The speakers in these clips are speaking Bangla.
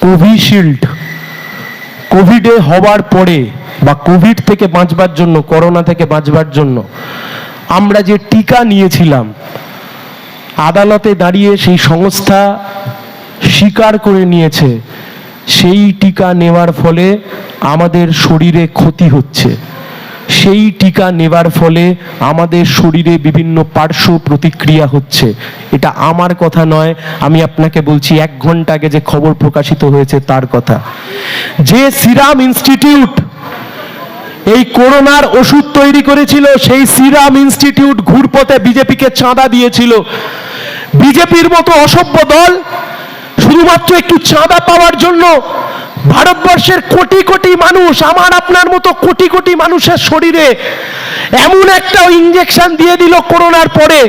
কোভিশিল্ড। কোভিডে হবার পরে বা কোভিড থেকে বাঁচবার জন্য, করোনা থেকে বাঁচবার জন্য আমরা যে টিকা নিয়েছিলাম, আদালতে দাঁড়িয়ে সেই সংস্থা স্বীকার করে নিয়েছে, সেই টিকা নেওয়ার ফলে আমাদের শরীরে ক্ষতি হচ্ছে। সেই টিকা নেবার ফলে আমাদের শরীরে বিভিন্ন পার্শ্ব প্রতিক্রিয়া হচ্ছে। এটা আমার কথা নয়, আমি আপনাকে বলছি, এক ঘণ্টা আগে যে খবর প্রকাশিত হয়েছে তার কথা। যে সিরাম ইনস্টিটিউট এই করোনার ওষুধ তৈরি করেছিল, সেই সিরাম ইনস্টিটিউট ঘুরপথে বিজেপিকে চাঁদা দিয়েছিল। বিজেপির মতো অসভ্য দল শুধুমাত্র একটু চাঁদা পাওয়ার জন্য ভারতবর্ষের কোটি কোটি মানুষ, আমার আপনার মতো কোটি কোটি মানুষের শরীরে এমন একটা ইঞ্জেকশন দিয়ে দিল করোনার পরে,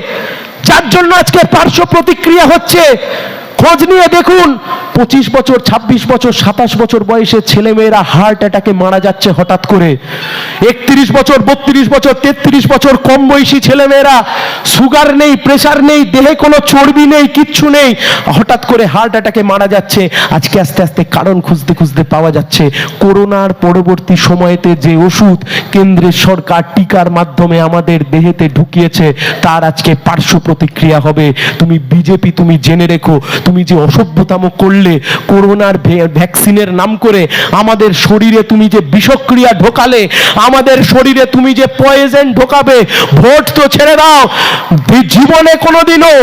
যার জন্য আজকে পার্শ্ব প্রতিক্রিয়া হচ্ছে খোঁজ নিয়ে দেখুন, পঁচিশ বছর ২৬ বছর, সাতাশ বছর বয়সে ছেলেমেয়েরা হার্ট অ্যাটাকে মারা যাচ্ছে হঠাৎ করে। একত্রিশ বছর, বত্রিশ বছর, তেত্রিশ বছর কম বয়সী ছেলেমেয়েরা সুগার নেই প্রেশার নেই, দেহে কোনো চর্বি নেই, কিচ্ছু নেই, হঠাৎ করে হার্ট অ্যাটাকে মারা যাচ্ছে। আজকে আস্তে আস্তে কারণ খুঁজতে খুঁজতে পাওয়া যাচ্ছে। করোনার পরবর্তী সময়েতে যে ওষুধ কেন্দ্রের সরকার টিকার মাধ্যমে আমাদের দেহেতে ঢুকিয়েছে, তার আজকে পার্শ্ব প্রতিক্রিয়া হবে। তুমি বিজেপি, তুমি জেনে রেখো তুমি যে অসভ্যতাম করলে, করোনার ভ্যাকসিনের নাম করে আমাদের শরীরে তুমি যে বিষক্রিয়া ঢোকালে, আমাদের শরীরে তুমি যে পয়েজেন ঢোকাবে, ভোট তো ছেড়ে দাও। জীবনে কোনোদিনও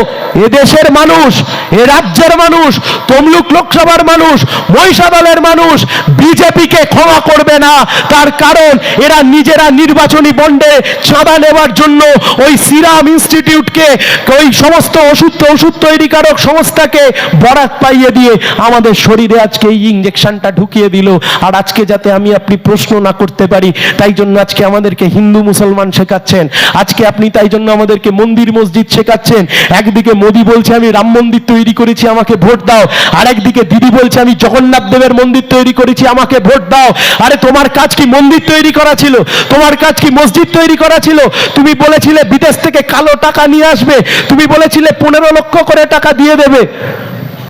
এদেশের মানুষ, এ রাজ্যের মানুষ, তমলুক লোকসভার মানুষ, মহিষাদলের মানুষ বিজেপিকে ক্ষমা করবে না। তার কারণ এরা নিজেরা নির্বাচনী বন্ডে চাঁদা নেওয়ার জন্য ওই সিরাম ইনস্টিটিউটকে, ওই সমস্ত ওষুধ ওষুধ তৈরিকারক সংস্থাকে বরাত পাইয়ে দিয়ে আমাদের শরীরে আজকে এই ইঞ্জেকশনটা ঢুকিয়ে দিল। আর আজকে যাতে আমি আপনি প্রশ্ন না করতে পারি, তাই জন্য আজকে আমাদেরকে হিন্দু মুসলমান শেখাচ্ছেন। আজকে আপনি তাই জন্য আমাদেরকে মন্দির, মসজিদ শেখাচ্ছেন। একদিকে মোদি বলছে, আমি রাম মন্দির তৈরি করেছি, আমাকে ভোট দাও। আর একদিকে দিদি বলছে, আমি জগন্নাথ দেবের মন্দির তৈরি করেছি, আমাকে ভোট দাও। আরে তোমার কাজ কি মন্দির তৈরি করা ছিল? তোমার কাজ কি মসজিদ তৈরি করা ছিল? তুমি বলেছিলে বিদেশ থেকে কালো টাকা নিয়ে আসবে। তুমি বলেছিলে পনেরো লক্ষ করে টাকা দিয়ে দেবে।